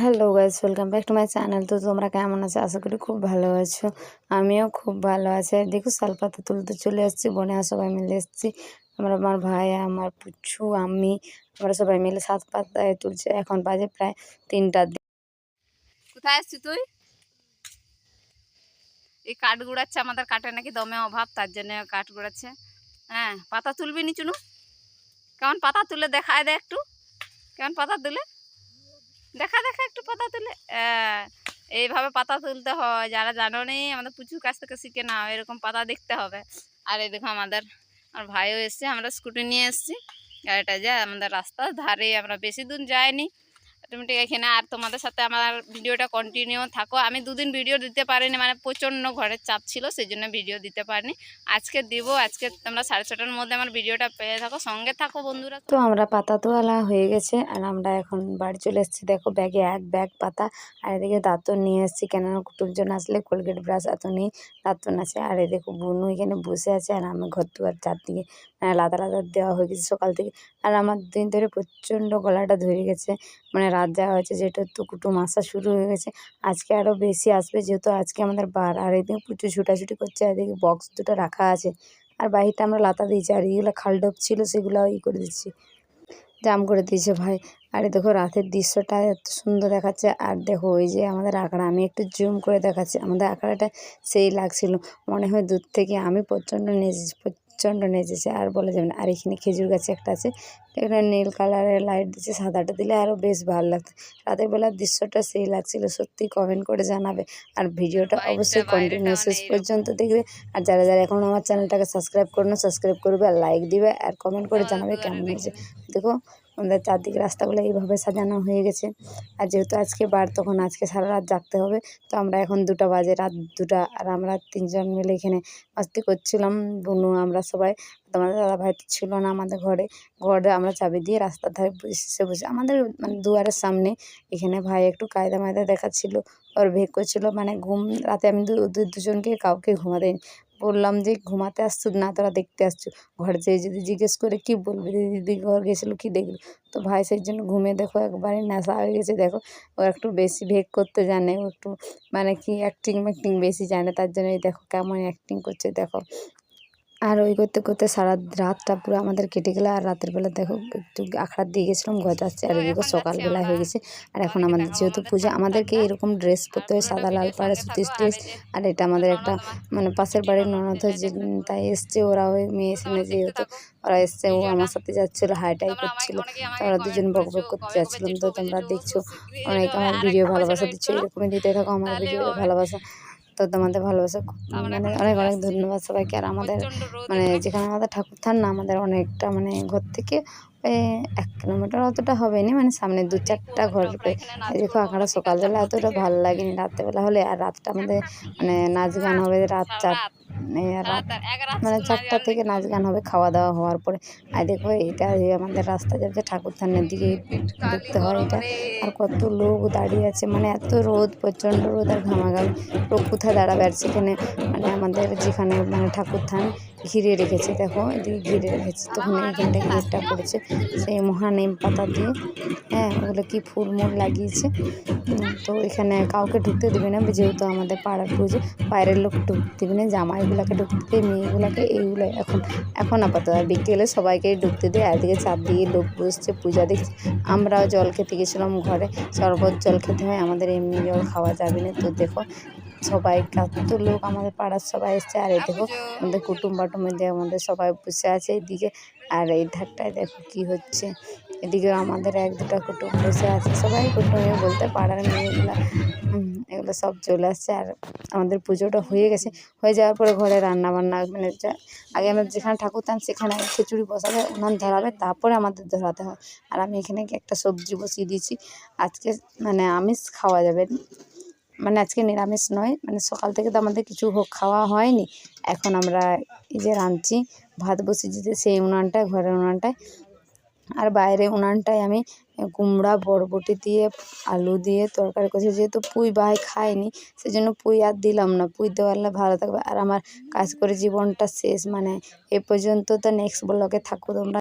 Hello guys welcome back to my channel তো তোমরা কেমন আছো? আশা করি খুব ভালো আছো। আমিও খুব ভালো আছি। আর দেখো শালপাতা তুলতে চলে এসেছি বোনে সবাই মিলে এসেছি। আমরা আমার ভাই, আমার পুচ্ছু আমি, আমরা সবাই মিলে সাত পাতায় তুলছে। এখন বাজে প্রায় তিনটার দিন কোথায় আসছি তুই? এই কাঠ গুড়াচ্ছে, আমাদের কাঠে নাকি দমে অভাব, তার জন্য কাঠ গুড়াচ্ছে। হ্যাঁ পাতা তুলবি নি, চুনু? কেমন পাতা তুলে দেখায় দে একটু। কেমন পাতা তুলে? দেখা দেখা একটু পাতা তুলে। এইভাবে পাতা তুলতে হয়। যারা জানো নেই আমাদের পুচুর কাছ থেকে শিখে নাও, এরকম পাতা দেখতে হবে। আর এই দেখো আমাদের, আমার ভাইও এসছে, আমরা স্কুটি নিয়ে এসছি। গাড়িটা যা আমাদের রাস্তার ধারে আমরা বেশি দূর যাইনি। অটোমেটিক এখানে আর তোমাদের সাথে আমার ভিডিওটা কন্টিনিউ থাকো। আমি দুদিন ভিডিও দিতে পারিনি মানে প্রচণ্ড ঘরের চাপ ছিল সেই জন্য ভিডিও দিতে পারিনি। আজকে দিব, আজকে তোমরা সাড়ে ছটার মধ্যে আমার ভিডিওটা পেয়ে থাকো, সঙ্গে থাকো বন্ধুরা। তো আমরা পাতা তোলা হয়ে গেছে, আর আমরা এখন বাড়ি চলে এসেছি। দেখো ব্যাগে এক ব্যাগ পাতা, আর এদিকে দাঁতন নিয়ে এসেছি। কেননা কুটুমজন আসলে কোলগেট ব্রাশ এত নেই দাঁতন আছে। আর এই দেখো বুনু এখানে বসে আছে, আর আমি ঘর দুয়ার চারদিকে মানে লাদা লাদা দেওয়া হয়ে গেছে সকাল থেকে। আর আমার দিন ধরে প্রচণ্ড গলাটা ধরে গেছে মানে রাত যাওয়া হয়েছে যেটা তো কুটুম আসা শুরু হয়ে গেছে। আজকে আরও বেশি আসবে, যেহেতু আজকে আমাদের বার, আর এদিকে প্রচুর ছুটাছুটি করছে আর এদিকে বক্স দুটো রাখা আছে। আর বাহিরটা আমরা লাতা দিয়েছি, আর এইগুলো খালডোপ ছিল, সেগুলো ই করে দিচ্ছি। জাম করে দিয়েছে ভাই। আর দেখো, রাতের দৃশ্যটা এত সুন্দর দেখাচ্ছে, আর দেখো, ওই যে আমাদের আঁকড়া, আমি একটু জুম করে দেখাচ্ছি। আমাদের আঁকড়াটা সেই লাগছিল। মনে হয় দূর থেকে আমি প্রচণ্ড নেচেছি প্রচণ্ড নেচেছে আর বলা যাবে না আর এখানে খেজুর গাছে একটা আছে। এখানে নীল কালারের লাইট দিচ্ছে সাদাটা দিলে আরও বেশ ভালো লাগতো। রাতের বেলার দৃশ্যটা সেই লাগছিল সত্যি কমেন্ট করে জানাবে। আর ভিডিওটা অবশ্যই কন্টিনিউ শেষ পর্যন্ত দেখবে। আর যারা যারা এখন আমার চ্যানেলটাকে সাবস্ক্রাইব করুন সাবস্ক্রাইব করবে আর লাইক দিবে। আর কমেন্ট করে জানাবে কেমন হয়েছে। দেখো আমাদের চারদিকে রাস্তাগুলো এইভাবে সাজানো হয়ে গেছে। আর যেহেতু আজকে বার, তখন আজকে সারা রাত জাগতে হবে। তো আমরা এখন দুটো বাজে, রাত দুটা। আর আমরা তিনজন মিলে এখানে মাস্তি করছিলাম। বুনু, আমরা সবাই। তোমাদের দাদা ভাই তো ছিল না আমাদের ঘরে। ঘরে আমরা চাবি দিয়ে রাস্তার ধারে বসে বসে, আমাদের মানে দুয়ারের সামনে এখানে ভাই একটু কায়দা মায়দা দেখাচ্ছিল। ওর ভেগ করছিল মানে ঘুম, রাতে আমি দুজনকে কাউকে ঘুমাতে। বললাম যে ঘুমাতে আসছো না, তোরা দেখতে আসছো ঘর যেয়ে যদি জিজ্ঞেস করে, কি বলবে দিদি? ঘর গেছিল, কি দেখল? তো ভাই সেই জন্য ঘুমিয়ে দেখো একবারে নেশা হয়ে গেছে, দেখো। ও একটু বেশি ভেগ করতে জানে, ও একটু মানে কি অ্যাক্টিং ম্যাক্টিং বেশি জানে, তার জন্য এই দেখো কেমন অ্যাক্টিং করছে, দেখো। আর ওই করতে করতে সারা রাতটা পুরো আমাদের কেটে গেলো। আর রাতের বেলা দেখো একটু আখড়ার দিয়ে গেছিলাম গজাচ্ছে আর এদিকে সকালবেলা হয়ে গেছে। আর এখন আমাদের যেহেতু পূজা আমাদেরকে এরকম ড্রেস পরতে হয় সাদা লাল পাড়ে সুতির ড্রেস আর এটা আমাদের একটা মানে পাশের বাড়ির ননদ যে তাই এসছে ওরা ওই মেয়ে এসে যেহেতু ওরা এসছে ও আমার সাথে যাচ্ছিল হাইটাই করছিল। তো ওরা দুজন বক বক করতে যাচ্ছিলাম। তো তোমরা দেখছ অনেক আমার ভিডিও ভালোবাসা দিচ্ছ এরকমই দিতে থাকো আমার ভিডিও ভালোবাসা। তো তোমাদের ভালোবাসা মানে অনেক অনেক ধন্যবাদ সবাইকে। আর আমাদের মানে যেখানে আমাদের ঠাকুর থান না আমাদের অনেকটা মানে ঘর থেকে ওই এক কিলোমিটার অতটা হবে না মানে সামনে দু চারটা ঘর দেখো আঁকাটা সকালবেলা অতটা ভালো লাগেনি রাত্রেবেলা হলে আর রাতটা আমাদের মানে নাচ গান হবে রাত চার মানে চারটা থেকে নাচ গান হবে খাওয়া দাওয়া হওয়ার পরে। আর দেখো এটা আমাদের রাস্তা যাচ্ছে ঠাকুর থানের দিকে ঢুকতে হয় এটা। আর কত লোক দাঁড়িয়ে আছে মানে এত রোদ প্রচণ্ড রোদ আর ঘামাঘামি। লোক কোথায় দাঁড়াবে? আর সেখানে মানে আমাদের যেখানে মানে ঠাকুর থান ঘিরে রেখেছে দেখো এদিকে ঘিরে রেখেছে। তখন এইখানটা গেটটা করেছে সেই মহানিম পাতা দিয়ে। হ্যাঁ ওগুলো কি ফুল মুল লাগিয়েছে তো এখানে কাউকে ঢুকতে দেবে না যেহেতু আমাদের পাড়ার পুজো বাইরের লোক ঢুকতে দেবে না জামাইগুলোকে ঢুকতে মেয়েগুলোকে এইগুলো এখন এখন আপাতত আর বিকেলে সবাইকেই ঢুকতে দেয় এদিকে চার দিয়ে লোক বসছে, পূজা দেখছে। আমরাও জল খেতে গেছিলাম ঘরে, শরবত জল খেতে হয়, আমাদের এমনি জল খাওয়া যাবে না। তো দেখো, সবাই কত লোক, আমাদের পাড়ার সবাই এসছে, আর এই দেখো, আমাদের কুটুম এদিকে আমাদের সবাই বসে আছে এদিকে। আর এই ধারটায় দেখো কি হচ্ছে। এদিকে আমাদের এক দুটা কুটুম বসে আছে, সবাই কুটুমে বলতে পাড়ার মেয়েগুলো এগুলো সব চলে আসছে আর আমাদের পুজোটা হয়ে গেছে। হয়ে যাওয়ার পরে ঘরে রান্না বান্না মানে আগে আমরা যেখানে ঠাকুর থান সেখানে খিচুড়ি বসাবে উনান ধরাবে তারপরে আমাদের ধরাতে হয়। আর আমি এখানে একটা সবজি বসিয়ে দিয়েছি। আজকে মানে আমিষ খাওয়া যাবে। মানে আজকে নিরামিষ নয় মানে সকাল থেকে তো আমাদের কিছু হোক খাওয়া হয়নি। এখন আমরা এই যে রাঁধছি, ভাত বসিয়ে দিতে সেই উনানটায়, ঘরের উনানটায়। আর বাইরে উনানটায় আমি কুমড়া, বরবটি দিয়ে, আলু দিয়ে তরকারি করেছি। যেহেতু পুঁই বাই খায়নি সেই জন্য পুঁই আর দিলাম না। পুঁই দেওয়ালে ভালো থাকবে। আর আমার কাজ করে জীবনটা শেষ। মানে এ পর্যন্ত তো নেক্সট ব্লগে থাকো তোমরা।